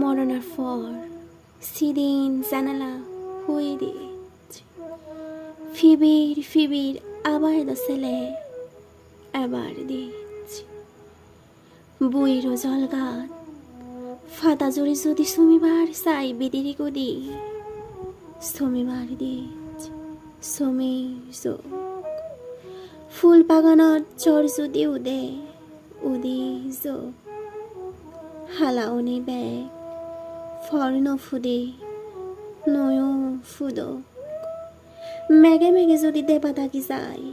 মরণের পর সিদিন জানালা হয়ে দিয়েছে। ফিবির ফিবির আবার দোসেলে এবার দিয়েছে। বুইরো জলগাত ফাটা জুড়ে যদি সুমিবার চাই বিদিরি গদি সুমিবার দিয়েছে সুমি ফুল বাগানত চৰ যদি উদে, উদি যোগ হালাউনি বেগ ফর্ণ ফুদে, নয়ো ফুদ। মেঘে মেঘে যদি দেবা থাকি যায়,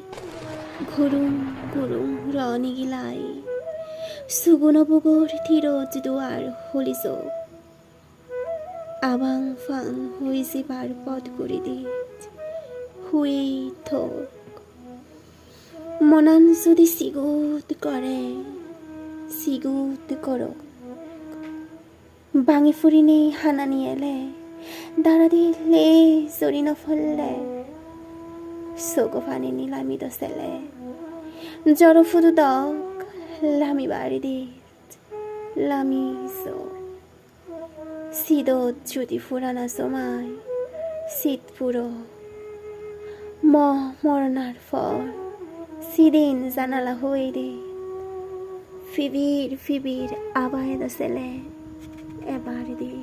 ঘুরুম ঘুরুম রনি গিলাই। সুগুণ বুগুর থিরোজ দুয়ার হলি চোখ আবাং ফাং হয়েছে পার পথ করে দিয়ে হুই থোক। মনান যদি সিগুত করে, সিগুত করো বাঙি ফুরিনি হানানি এলে দাঁড়া দিলে জরি নফললে চকু ফানি নিলামি দচেলে জ্বর ফুদু দক লামি বাড়ি দি লামি চোখ সিদত যদি ফুরানা সমায় শীত পুরো ম মরণার পর সিদিন জানালা হয়ে দে ফিবির ফিবির আবায় দছেলে এবার দিয়ে